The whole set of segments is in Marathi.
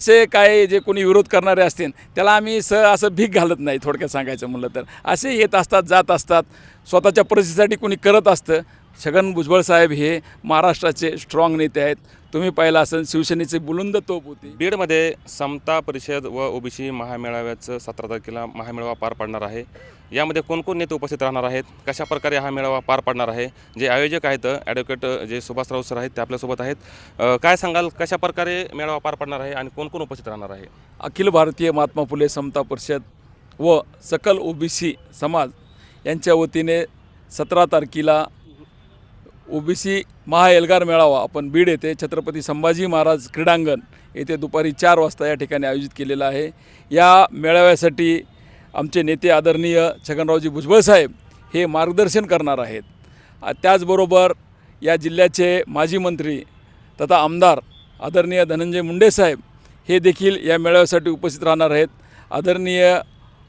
असे काय जे कोणी विरोध करणारे असतील त्याला आम्ही स असं भीक घालत नाही थोडक्यात सांगायचं म्हणलं तर. असे येत असतात जात असतात. स्वतःच्या परिस्थितीसाठी कोणी करत असतं. छगन भुजबळ साहेब हे महाराष्ट्राचे स्ट्रॉंग नेते आहेत. तुम्ही पाहिलं असेल शिवसेनेचे बुलंद तोप होती. बीडमध्ये समता परिषद व ओबीसी महामेळाव्याचं सतरा तारखेला महामेळावा पार पडणार आहे. यामध्ये कोणकोण नेते उपस्थित राहणार आहेत? कशा प्रकारे हा मेळावा पार पाडणार आहे? जे आयोजक आहेत ॲडव्होकेट जे सुभाषराव सर आहेत ते आपल्यासोबत आहेत. काय सांगाल? कशा प्रकारे मेळावा पार पाडणार आहे आणि कोण कोण उपस्थित राहणार आहे? अखिल भारतीय महात्मा फुले समता परिषद व सकल ओबीसी समाज यांच्या वतीने सतरा तारखेला ओबीसी महाएल्गार मेळावा आपण बीड येथे छत्रपती संभाजी महाराज क्रीडांगण येथे दुपारी चार वाजता या ठिकाणी आयोजित केलेला आहे. या मेळाव्यासाठी आमचे नेते आदरणीय छगनरावजी भुजबळ साहेब हे मार्गदर्शन करणार आहेत. त्याचबरोबर या जिल्ह्याचे माजी मंत्री तथा आमदार आदरणीय धनंजय मुंडे साहेब हे देखील या मेळाव्यासाठी उपस्थित राहणार आहेत. आदरणीय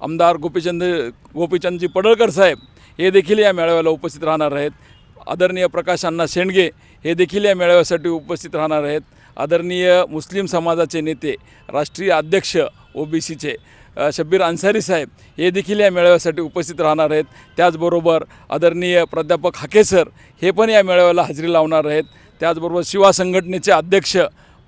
आमदार गोपीचंद गोपीचंदजी पडळकर साहेब हे देखील या मेळाव्याला उपस्थित राहणार आहेत. आदरणीय प्रकाश अण्णा शेंडगे हे देखील या मेळाव्यासाठी उपस्थित राहणार आहेत. आदरणीय मुस्लिम समाजाचे नेते राष्ट्रीय अध्यक्ष ओबीसीचे. शब्बीर अन्सारी साहेब हे देखील या मेळाव्यासाठी उपस्थित राहणार आहेत. त्याचबरोबर आदरणीय प्राध्यापक हाके सर हे पण या मेळाव्याला हजेरी लावणार आहेत. त्याचबरोबर शिवा संघटनेचे अध्यक्ष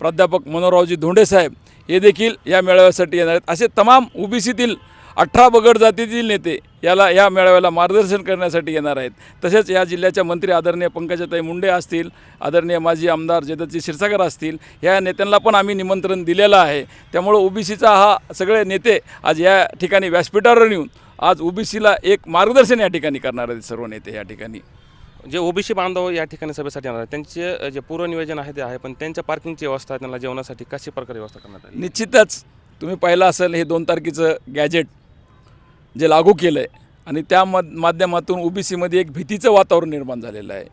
प्राध्यापक मनोहररावजी धोंडे साहेब हे देखील या मेळाव्यासाठी येणार आहेत. असे तमाम ओबीसीतील अठरा बगड जातीतील नेते याला या मेळाव्याला मार्गदर्शन करण्यासाठी येणार आहेत. तसेच या जिल्ह्याच्या मंत्री आदरणीय पंकजाताई मुंडे असतील आदरणीय माजी आमदार जयदत्तजी क्षीरसागर असतील या नेत्यांना पण आम्ही निमंत्रण दिलेलं आहे. त्यामुळं ओबीसीचा हा सगळे नेते आज या ठिकाणी व्यासपीठावर येऊन आज ओबीसीला एक मार्गदर्शन या ठिकाणी करणार आहेत सर्व नेते या ठिकाणी. जे ओबीसी बांधव या ठिकाणी सभेसाठी येणार आहेत त्यांचे जे पूर्वनियोजन आहे ते आहे पण त्यांच्या पार्किंगची व्यवस्था त्यांना जेवणासाठी कशी प्रकारे व्यवस्था करण्यात आली? निश्चितच तुम्ही पाहिलं असेल हे दोन तारखेचं गॅजेट जे लागू केलं आहे आणि त्या मध माध्यमातून ओ बी सीमध्ये एक भीतीचं वातावरण निर्माण झालेलं आहे.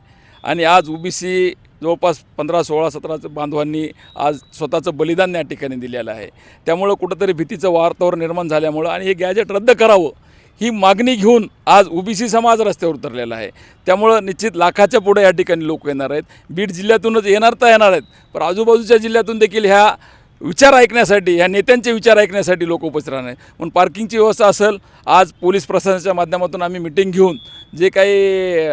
आणि आज ओ बी सी जवळपास पंधरा सोळा सतराचं बांधवांनी आज स्वतःचं बलिदान या ठिकाणी दिलेलं आहे. त्यामुळं कुठंतरी भीतीचं वातावरण निर्माण झाल्यामुळं आणि हे गॅजेट रद्द करावं ही मागणी घेऊन आज ओबीसी समाज रस्त्यावर उतरलेला आहे. त्यामुळं निश्चित लाखाच्या पुढे या ठिकाणी लोक येणार आहेत. बीड जिल्ह्यातूनच येणार तर येणार आहेत. पण आजूबाजूच्या जिल्ह्यातून देखील ह्या विचार ऐकण्यासाठी ह्या नेत्यांचे विचार ऐकण्यासाठी लोक उपस्थित राहणार आहेत. म्हणून पार्किंगची व्यवस्था असेल आज पोलीस प्रशासनाच्या माध्यमातून आम्ही मिटिंग घेऊन जे काही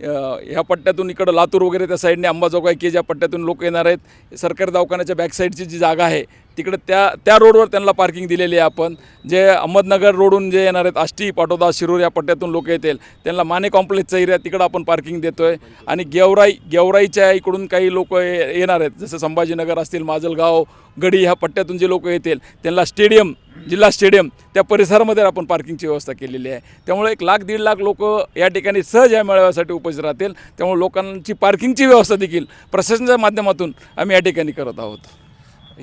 ह्या पट्ट्यातून इकडं लातूर वगैरे त्या साईडने अंबाजोगाई की ज्या पट्ट्यातून लोक येणार आहेत सरकारी दवाखान्याच्या बॅक साईडची जी जागा आहे तिकडं त्या त्या रोडवर त्यांना पार्किंग दिलेली आहे आपण. जे अहमदनगर रोडून जे येणार आहेत आष्टी पाटोदा शिरूर या पट्ट्यातून लोक येतील त्यांना माने कॉम्प्लेक्सचा एरिया तिकडं आपण पार्किंग देतो आहे आणि गेवराई गेवराईच्या इकडून काही लोक येणार आहेत जसं संभाजीनगर असतील माजलगाव गडी ह्या पट्ट्यातून जे लोक येतील त्यांना स्टेडियम जिल्हा स्टेडियम त्या परिसरामध्ये आपण पार्किंगची व्यवस्था केलेली आहे. त्यामुळे एक लाख दीड लाख लोक या ठिकाणी सहज या मेळाव्यासाठी उपस्थित राहतील. त्यामुळे लोकांची पार्किंगची व्यवस्था देखील प्रशासनाच्या माध्यमातून आम्ही या ठिकाणी करत आहोत.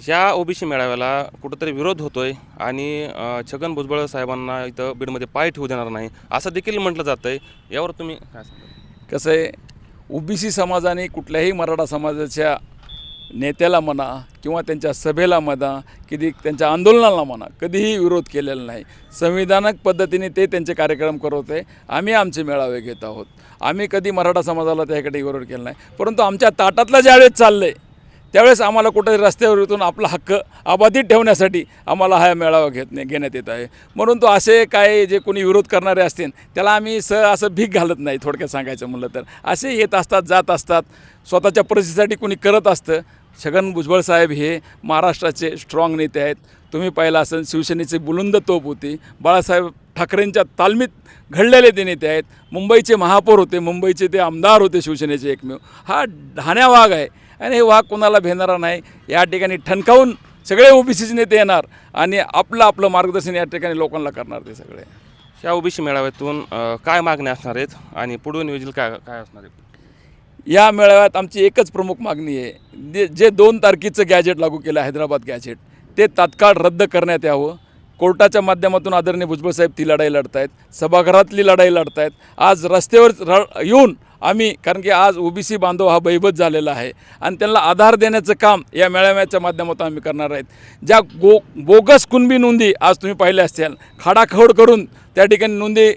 या ओबीसी मेळाव्याला कुठंतरी विरोध होतोय आणि अ, छगन भुजबळ साहेबांना इथं बीडमध्ये पाय ठेवू देणार नाही असं देखील म्हटलं जातं आहे यावर तुम्ही काय सांगाल कसं आहे ओबीसी समाजाने कुठल्याही मराठा समाजाच्या नेत्याला म्हणा किंवा त्यांच्या सभेला म्हणा कधी त्यांच्या आंदोलनाला म्हणा कधीही विरोध केलेला नाही. संविधानक पद्धतीने ते त्यांचे कार्यक्रम करत आहे आम्ही आमचे मेळावे घेत आहोत. आम्ही कधी मराठा समाजाला त्याकडे विरोध केला नाही. परंतु आमच्या ताटातलं ज्यावेळेस चाललं आहे त्यावेळेस आम्हाला कुठेतरी रस्त्यावर येऊन आपला हक्क अबाधित ठेवण्यासाठी आम्हाला हा मेळावा घेत घेण्यात येत आहे. म्हणून तो असे काय जे कोणी विरोध करणारे असतील त्याला आम्ही स असं भीक घालत नाही थोडक्यात सांगायचं म्हणलं तर. असे येत असतात जात असतात. स्वतःच्या परिस्थितीसाठी कोणी करत असतं. छगन भुजबळ साहेब हे महाराष्ट्राचे स्ट्रॉंग नेते आहेत. तुम्ही पाहिलं असेल शिवसेनेचे बुलंद तोप होती. बाळासाहेब ठाकरेंच्या तालमीत घडलेले ते नेते आहेत. मुंबईचे महापौर होते मुंबईचे ते आमदार होते शिवसेनेचे एकमेव. हा ढाण्या वाघ आहे. आणि हे वाघ कोणाला भेटणारा नाही या ठिकाणी ठणकावून सगळे ओबीसीचे नेते येणार आणि आपलं आपलं मार्गदर्शन या ठिकाणी लोकांना करणार ते सगळे. या ओबीसी मेळाव्यातून काय मागण्या असणार आहेत आणि पुढे नियोजन काय काय असणार आहे या मेळाव्यात आमची एकच प्रमुख मागणी आहे. जे जे दोन तारखेचं गॅजेट लागू केलं हैदराबाद गॅजेट ते तात्काळ रद्द करण्यात यावं. कोर्टाच्या माध्यमातून आदरणीय भुजबळ साहेब ती लढाई लढतायत सभागृहातली लढाई लढतायत. आज रस्त्यावर येऊन आम्ही कारण की आज ओबीसी बांधव हा बैभत झालेला आहे. आणि त्यांना आधार देण्याचं काम या मेळाव्याच्या माध्यमातून आम्ही करणार आहेत. ज्या गो बोगस कुणबी नोंदी आज तुम्ही पाहिल्या असतील खाडाखोड करून त्या ठिकाणी नोंदी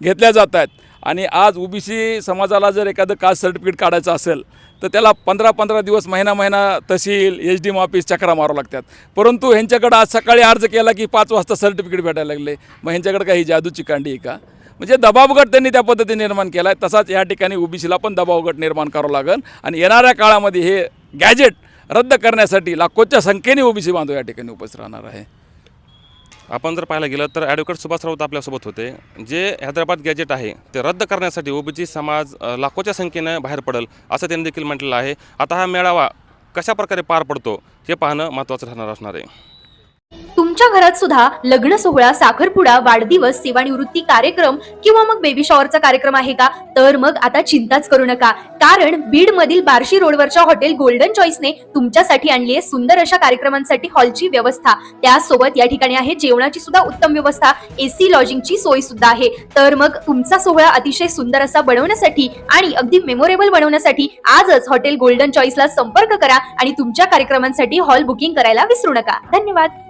घेतल्या जात आहेत. आणि आज ओबीसी समाजाला जर एखादं कास्ट सर्टिफिकेट काढायचं असेल तर त्याला पंधरा पंधरा दिवस महिना महिना तहसील एच डी एम ऑफिस चक्रा मारावं लागतात. परंतु ह्यांच्याकडं आज सकाळी अर्ज केला की पाच वाजता सर्टिफिकेट भेटायला लागले. मग ह्यांच्याकडे काही जादूची कांडी आहे का? म्हणजे दबावगट त्यांनी त्या पद्धतीने निर्माण केला आहे तसाच या ठिकाणी ओबीसीला पण दबावगट निर्माण करावं लागेल. आणि येणाऱ्या काळामध्ये हे गॅजेट रद्द करण्यासाठी लाखोच्या संख्येने ओबीसी बांधव या ठिकाणी उपस्थित राहणार आहे. आपण जर पाहायला गेलं तर ॲडव्होकेट सुभाष राऊत आपल्यासोबत होते. जे हैदराबाद गॅजेट आहे ते रद्द करण्यासाठी ओबीसी समाज लाखोच्या संख्येनं बाहेर पडेल असं त्यांनी देखील म्हटलेलं आहे. आता हा मेळावा कशा प्रकारे पार पडतो हे पाहणं महत्त्वाचं ठरणार असणार आहे. तुमच्या घरात सुद्धा लग्न सोहळा साखरपुडा वाढदिवस सेवानिवृत्ती कार्यक्रम किंवा मग बेबी शॉवरचा कार्यक्रम आहे का? तर मग आता चिंताच करू नका. कारण बीड मधील बार्शी रोडवरच्या हॉटेल गोल्डन चॉईसने तुमच्यासाठी आणली आहे सुंदर अशा कार्यक्रमांसाठी हॉलची व्यवस्था. त्यासोबत या ठिकाणी आहे जेवणाची सुद्धा उत्तम व्यवस्था. एसी लॉजिंगची सोय सुद्धा आहे. तर मग तुमचा सोहळा अतिशय सुंदर असा बनवण्यासाठी आणि अगदी मेमोरेबल बनवण्यासाठी आजच हॉटेल गोल्डन चॉईसला संपर्क करा आणि तुमच्या कार्यक्रमांसाठी हॉल बुकिंग करायला विसरू नका. धन्यवाद.